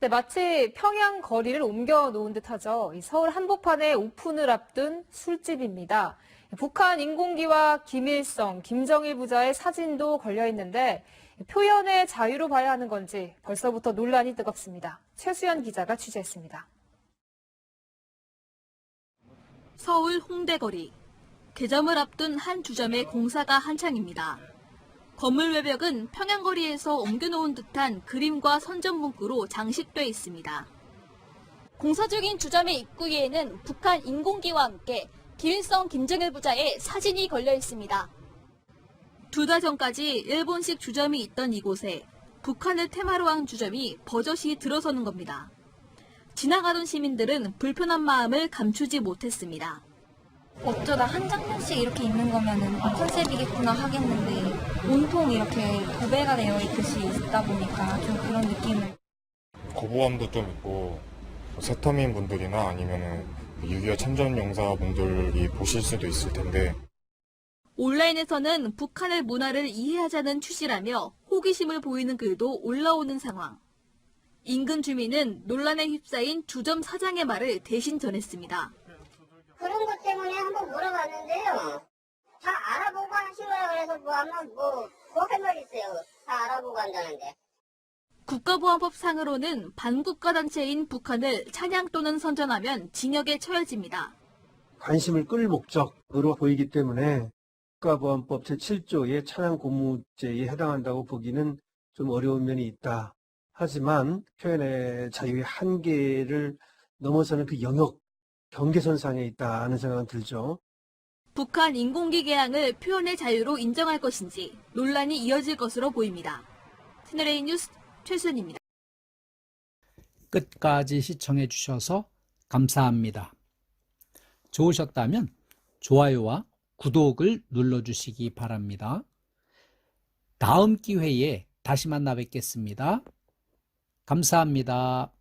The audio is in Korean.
네, 마치 평양 거리를 옮겨 놓은 듯하죠. 이 서울 한복판에 오픈을 앞둔 술집입니다. 북한 인공기와 김일성, 김정일 부자의 사진도 걸려 있는데 표현의 자유로 봐야 하는 건지 벌써부터 논란이 뜨겁습니다. 최수연 기자가 취재했습니다. 서울 홍대거리. 개점을 앞둔 한 주점의 공사가 한창입니다. 건물 외벽은 평양거리에서 옮겨놓은 듯한 그림과 선전 문구로 장식돼 있습니다. 공사 중인 주점의 입구에는 북한 인공기와 함께 김일성, 김정일 부자의 사진이 걸려 있습니다. 두 달 전까지 일본식 주점이 있던 이곳에 북한을 테마로 한 주점이 버젓이 들어서는 겁니다. 지나가던 시민들은 불편한 마음을 감추지 못했습니다. 어쩌다 한 장면씩 이렇게 있는 거면은 아, 컨셉이겠구나 하겠는데 온통 이렇게 도배가 되어 있듯이 있다 보니까 좀 그런 느낌을 거부감도 좀 있고 뭐 세터민 분들이나 아니면은 6.25 참전 용사 분들이 보실 수도 있을 텐데 온라인에서는 북한의 문화를 이해하자는 취지라며 호기심을 보이는 글도 올라오는 상황. 인근 주민은 논란에 휩싸인 주점 사장의 말을 대신 전했습니다. 그런 것 때문에 한번 물어봤는데요. 다 알아보고 하신 거라 그래서 뭐 한번 뭐, 뭐할 말 있어요. 다 알아보고 한다는데. 국가보안법상으로는 반국가 단체인 북한을 찬양 또는 선전하면 징역에 처해집니다. 관심을 끌 목적으로 보이기 때문에 국가보안법 제7조의 찬양 고무죄에 해당한다고 보기는 좀 어려운 면이 있다. 하지만 표현의 자유의 한계를 넘어서는 그 영역, 경계선상에 있다 하는 생각은 들죠. 북한 인공기 개항을 표현의 자유로 인정할 것인지 논란이 이어질 것으로 보입니다. 채널A 뉴스 최순입니다. 끝까지 시청해 주셔서 감사합니다. 좋으셨다면 좋아요와 구독을 눌러주시기 바랍니다. 다음 기회에 다시 만나 뵙겠습니다. 감사합니다.